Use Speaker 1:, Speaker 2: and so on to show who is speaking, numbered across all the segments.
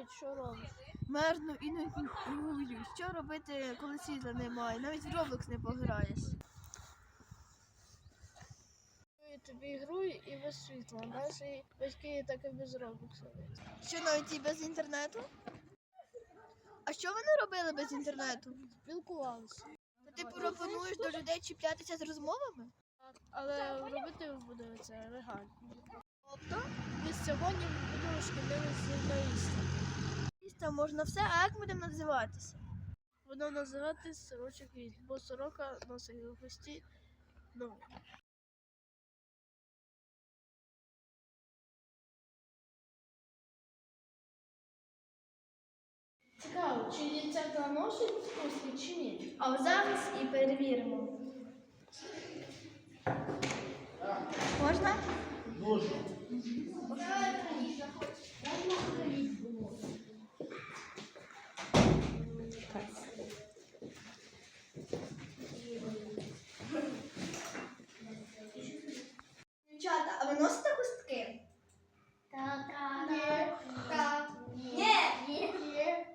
Speaker 1: привіт, що робиш?
Speaker 2: Мерзну і не гулю. Що робити, коли світла немає? Навіть в Roblox не пограєш.
Speaker 1: Я тобі гру і без світла. Наші батьки так і без робокса.
Speaker 2: Що навіть і без інтернету? А що вони робили без інтернету?
Speaker 1: Спілкувалися.
Speaker 2: То ти пропонуєш до людей чіплятися з розмовами?
Speaker 1: Але робити буде це легально.
Speaker 2: Тобто,
Speaker 1: Від сьогодні будемо шкідливі журналісти.
Speaker 2: Міста можна все, а як будемо називатися?
Speaker 1: Воно називатись сорочок від, бо сорока носить у хвості ноги. Цікаво, чи дівчата носять хустки чи ні?
Speaker 2: А зараз і перевіримо. Можна? Дівчата, а ви носите хустки?
Speaker 1: Так.
Speaker 2: Ні. Так. Ні.
Speaker 1: Є.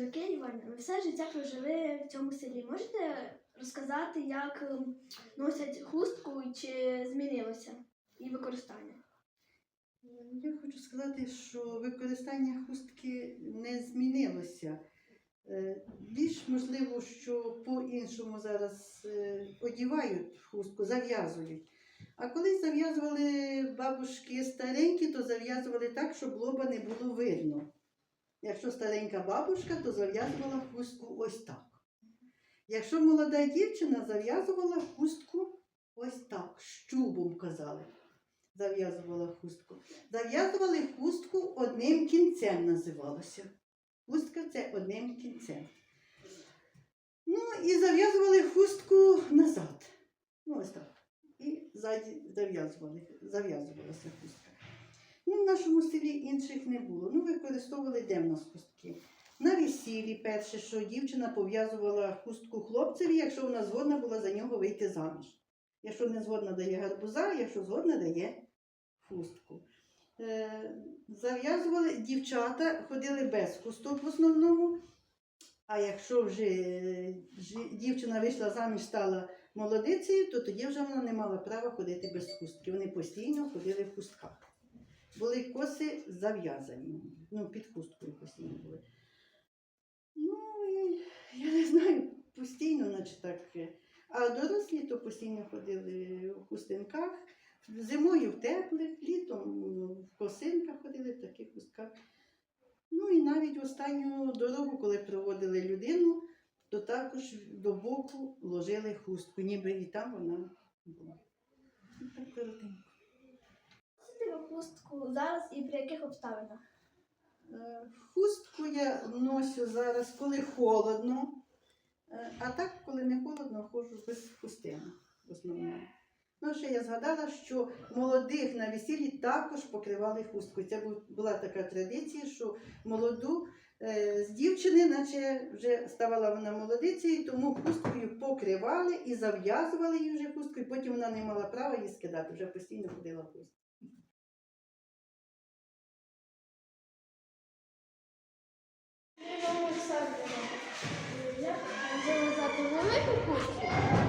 Speaker 2: Євдокія Іванівна, ви все життя прожили в цьому селі. Можете розказати, як ем, носять хустку і чи змінилося її використання?
Speaker 3: Я хочу сказати, що використання хустки не змінилося. Е, Більш можливо, що по-іншому зараз е, одівають хустку, зав'язують. А колись зав'язували бабушки старенькі, то зав'язували так, щоб лоба не було видно. Якщо старенька бабушка, то зав'язувала хустку ось так. Якщо молода дівчина, зав'язувала хустку ось так, щубом казали. Зав'язувала хустку. Зав'язували хустку одним кінцем називалося. Хустка це одним кінцем. Ну і зав'язували хустку назад. Ну, ось так. І ззаді зав'язували, зав'язувалася хустка. Ну, в нашому селі інших використовували де в хустки. На весіллі перше, що дівчина пов'язувала хустку хлопцеві, якщо вона згодна була за нього вийти заміж. Якщо не згодна дає гарбуза, якщо згодна дає хустку. Е, зав'язували дівчата, ходили без хусток в основному. А якщо вже е, дівчина вийшла заміж, стала молодицею, то тоді вже вона не мала права ходити без хустки. Вони постійно ходили в хустках. Були коси зав'язані, ну, під хусткою постійно були. Ну, я не знаю, постійно, наче так. е. А дорослі то постійно ходили в хустинках. Зимою в теплих, літом в косинках ходили в таких хустках. Ну і навіть останню дорогу, коли проводили людину, то також до боку ложили хустку, ніби і там вона була. Ну, Так коротенько.
Speaker 2: Носите ви хустку зараз і при яких обставинах?
Speaker 3: Е, Хустку я носю зараз, коли холодно, Е, а так, коли не холодно, ходжу без хустини в основному. Ну, ще я згадала, що молодих на весіллі також покривали хусткою. Це була така традиція, що молоду е, з дівчини, наче вже ставала вона молодицею, тому хусткою покривали і зав'язували її вже хусткою, потім вона не мала права її скидати, вже постійно ходила в খুশি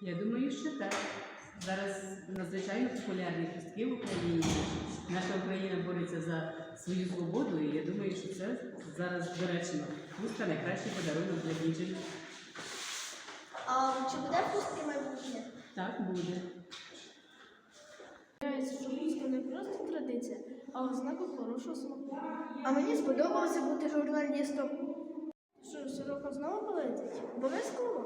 Speaker 1: Я
Speaker 4: думаю, що так. Зараз надзвичайно популярні хустки в Україні. Наша Україна бореться за свою свободу, і я думаю, що це зараз доречно. Хустка найкращий подарунок для дівчини.
Speaker 2: А чи буде хустки майбутнє?
Speaker 4: Так буде.
Speaker 1: Що хустка не просто традиція, а ознака хорошого смаку.
Speaker 2: А мені сподобалося бути журналістом.
Speaker 1: Що, сорока знову полетить?
Speaker 2: Обов'язково.